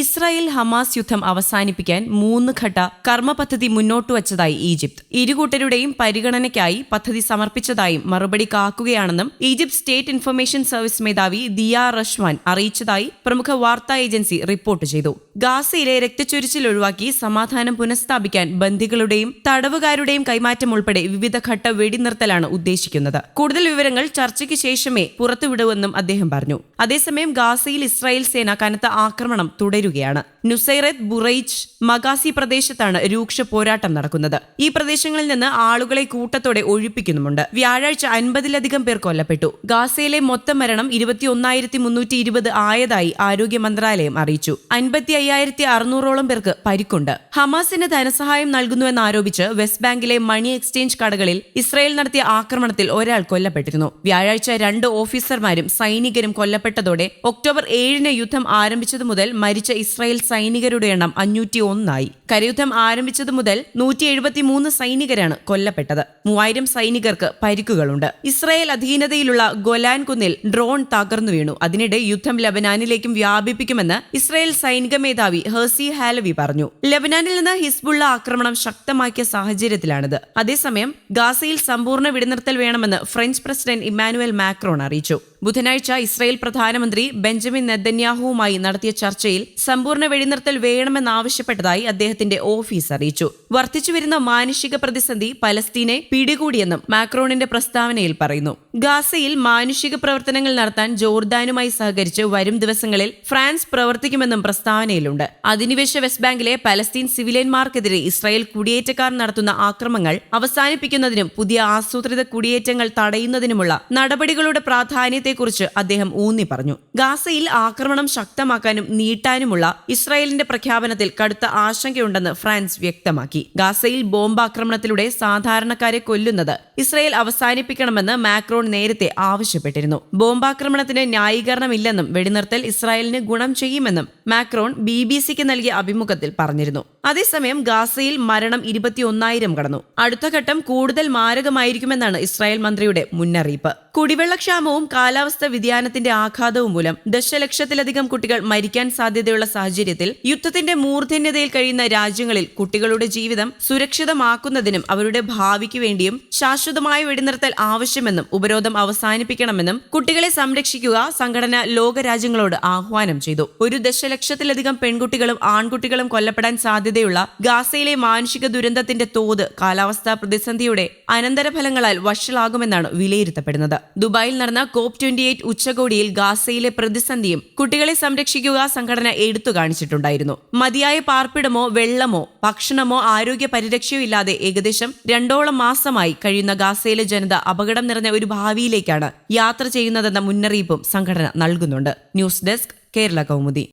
Israel Hamas യുദ്ധം അവസാനിപ്പിക്കാൻ മൂന്ന് ഘട്ട കർമ്മ പദ്ധതി മുന്നോട്ട് വച്ചതായി ഈജിപ്ത്. ഇരുകൂട്ടരുടെയും പരിഗണനയ്ക്കായി പദ്ധതി സമർപ്പിച്ചതായും മറുപടി കാക്കുകയാണെന്നും ഈജിപ്ത് സ്റ്റേറ്റ് ഇൻഫർമേഷൻ സർവീസ് മേധാവി ദിയ റഷ്വാൻ അറിയിച്ചതായി പ്രമുഖ വാർത്താ ഏജൻസി റിപ്പോർട്ട് ചെയ്തു. ഗാസയിലെ രക്തച്ചൊരിച്ചിൽ ഒഴിവാക്കി സമാധാനം പുനഃസ്ഥാപിക്കാൻ ബന്ധികളുടെയും തടവുകാരുടെയും കൈമാറ്റം ഉൾപ്പെടെ വിവിധ ഘട്ട വെടിനിർത്തലാണ് ഉദ്ദേശിക്കുന്നത്. കൂടുതൽ വിവരങ്ങൾ ചർച്ചയ്ക്ക് ശേഷമേ പുറത്തുവിടുവെന്നും അദ്ദേഹം പറഞ്ഞു. അതേസമയം ഗാസയിൽ ഇസ്രായേൽ സേന കനത്ത ആക്രമണം തുടരുകയാണ് നുസൈറത്ത് ബുറൈച്ച് മഗാസി പ്രദേശത്താണ് രൂക്ഷ പോരാട്ടം നടക്കുന്നത്. ഈ പ്രദേശങ്ങളിൽ നിന്ന് ആളുകളെ കൂട്ടത്തോടെ ഒഴിപ്പിക്കുന്നുമുണ്ട്. വ്യാഴാഴ്ച അൻപതിലധികം പേർ കൊല്ലപ്പെട്ടു. ഗാസയിലെ മൊത്തം മരണം ഇരുപത്തിയൊന്നായിരത്തി മുന്നൂറ്റി ഇരുപത് ആയതായി ആരോഗ്യ മന്ത്രാലയം അറിയിച്ചു. അൻപത്തി അയ്യായിരത്തി അറുന്നൂറോളം പേർക്ക് പരിക്കുണ്ട്. ഹമാസിന് ധനസഹായം നൽകുന്നുവെന്ന് ആരോപിച്ച് വെസ്റ്റ് ബാങ്കിലെ മണി എക്സ്ചേഞ്ച് കടകളിൽ ഇസ്രായേൽ നടത്തിയ ആക്രമണത്തിൽ ഒരാൾ കൊല്ലപ്പെട്ടിരുന്നു. വ്യാഴാഴ്ച രണ്ട് ഓഫീസർമാരും സൈനികരും കൊല്ലപ്പെട്ടതോടെ ഒക്ടോബർ ഏഴിന് യുദ്ധം ആരംഭിച്ചതു മുതൽ മരിച്ച ഇസ്രായേൽ സൈനികരുടെ എണ്ണം അഞ്ഞൂറ്റി ഒന്നായി കരയുദ്ധം ആരംഭിച്ചതു മുതൽ നൂറ്റി എഴുപത്തിമൂന്ന് സൈനികരാണ് കൊല്ലപ്പെട്ടത്. മൂവായിരം സൈനികർക്ക് പരിക്കുകളുണ്ട്. ഇസ്രായേൽ അധീനതയിലുള്ള ഗൊലാൻ കുന്നിൽ ഡ്രോൺ തകർന്നു വീണു. അതിനിടെ യുദ്ധം ലബനാനിലേക്കും വ്യാപിപ്പിക്കുമെന്ന് ഇസ്രായേൽ സൈനിക മേധാവി ഹേസി ഹാലവി പറഞ്ഞു. ലബനാനിൽ നിന്ന് ഹിസ്ബുള്ള ആക്രമണം ശക്തമാക്കിയ സാഹചര്യത്തിലാണിത്. അതേസമയം ഗാസയിൽ സമ്പൂർണ വെടിനിർത്തൽ വേണമെന്ന് ഫ്രഞ്ച് പ്രസിഡന്റ് ഇമ്മാനുവൽ മാക്രോൺ അറിയിച്ചു. ബുധനാഴ്ച ഇസ്രായേൽ പ്രധാനമന്ത്രി ബെഞ്ചമിൻ നെതന്യാഹുവുമായി നടത്തിയ ചർച്ചയിൽ സമ്പൂർണ വെടിനിർത്തൽ വേണമെന്നാവശ്യപ്പെട്ടതായി അദ്ദേഹത്തിന്റെ ഓഫീസ് അറിയിച്ചു. വർദ്ധിച്ചുവരുന്ന മാനുഷിക പ്രതിസന്ധി പലസ്തീനെ പിടികൂടിയെന്നും മാക്രോണിന്റെ പ്രസ്താവനയിൽ പറയുന്നു. ഗാസയിൽ മാനുഷിക പ്രവർത്തനങ്ങൾ നടത്താൻ ജോർദാനുമായി സഹകരിച്ച് വരും ദിവസങ്ങളിൽ ഫ്രാൻസ് പ്രവർത്തിക്കുമെന്നും പ്രസ്താവനയിലുണ്ട്. അധിനിവേശ വെസ്റ്റ് ബാങ്കിലെ പലസ്തീൻ സിവിലിയന്മാർക്കെതിരെ ഇസ്രായേൽ കുടിയേറ്റക്കാർ നടത്തുന്ന ആക്രമങ്ങൾ അവസാനിപ്പിക്കുന്നതിനും പുതിയ ആസൂത്രിത കുടിയേറ്റങ്ങൾ തടയുന്നതിനുമുള്ള നടപടികളുടെ പ്രാധാന്യത്തെക്കുറിച്ച് അദ്ദേഹം ഊന്നി പറഞ്ഞു. ഗാസയിൽ ആക്രമണം ശക്തമാക്കാനും നീട്ടാനുമുള്ള ഇസ്രായേലിന്റെ പ്രഖ്യാപനത്തിൽ കടുത്ത ആശങ്കയുണ്ടെന്ന് ഫ്രാൻസ് വ്യക്തമാക്കി. ഗാസയിൽ ബോംബാക്രമണത്തിലൂടെ സാധാരണക്കാരെ കൊല്ലുന്നത് ഇസ്രായേൽ അവസാനിപ്പിക്കണമെന്ന് മാക്രോൺ നേരത്തെ ആവശ്യപ്പെട്ടിരുന്നു. ബോംബാക്രമണത്തിന് ന്യായീകരണമില്ലെന്നും വെടിനിർത്തൽ ഇസ്രായേലിന് ഗുണം ചെയ്യുമെന്നും മാക്രോൺ ബി ബി സിക്ക് നൽകിയ അഭിമുഖത്തിൽ പറഞ്ഞിരുന്നു. അതേസമയം ഗാസയിൽ മരണം ഇരുപത്തിയൊന്നായിരം കടന്നു. അടുത്ത ഘട്ടം കൂടുതൽ മാരകമായിരിക്കുമെന്നാണ് ഇസ്രായേൽ മന്ത്രിയുടെ മുന്നറിയിപ്പ്. കുടിവെള്ളക്ഷാമവും കാലാവസ്ഥ വ്യതിയാനത്തിന്റെ ആഘാതവും മൂലം ദശലക്ഷത്തിലധികം കുട്ടികൾ മരിക്കാൻ സാധ്യതയുള്ള സാഹചര്യത്തിൽ യുദ്ധത്തിന്റെ മൂർധന്യതയിൽ കഴിയുന്ന രാജ്യങ്ങളിൽ കുട്ടികളുടെ ജീവിതം സുരക്ഷിതമാക്കുന്നതിനും അവരുടെ ഭാവിക്ക് വേണ്ടിയും ശാശ്വതമായ വെടിനിർത്തൽ ആവശ്യമെന്നും ഉപരോധം അവസാനിപ്പിക്കണമെന്നും കുട്ടികളെ സംരക്ഷിക്കുക സംഘടന ലോകരാജ്യങ്ങളോട് ആഹ്വാനം ചെയ്തു. ഒരു ദശലക്ഷത്തിലധികം പെൺകുട്ടികളും ആൺകുട്ടികളും കൊല്ലപ്പെടാൻ സാധ്യതയുള്ള ഗാസയിലെ മാനുഷിക ദുരന്തത്തിന്റെ തോത് കാലാവസ്ഥാ പ്രതിസന്ധിയുടെ അനന്തരഫലങ്ങളാൽ വഷളാകുമെന്നാണ് വിലയിരുത്തപ്പെടുന്നത്. ദുബായിൽ നടന്ന കോപ്പ് ട്വന്റി എയ്റ്റ് ഉച്ചകോടിയിൽ ഗാസയിലെ പ്രതിസന്ധിയും കുട്ടികളെ സംരക്ഷിക്കുക സംഘടന എടുത്തു കാണിച്ചിട്ടുണ്ടായിരുന്നു. മതിയായ പാർപ്പിടമോ വെള്ളമോ ഭക്ഷണമോ ആരോഗ്യ പരിരക്ഷയോ ഇല്ലാതെ ഏകദേശം രണ്ടോളം മാസമായി കഴിയുന്ന ഗാസയിലെ ജനത അപകടം നിറഞ്ഞ ഒരു ഭാവിയിലേക്കാണ് യാത്ര ചെയ്യുന്നതെന്ന മുന്നറിയിപ്പും സംഘടന നൽകുന്നുണ്ട്. News desk Kerala Kaumudi.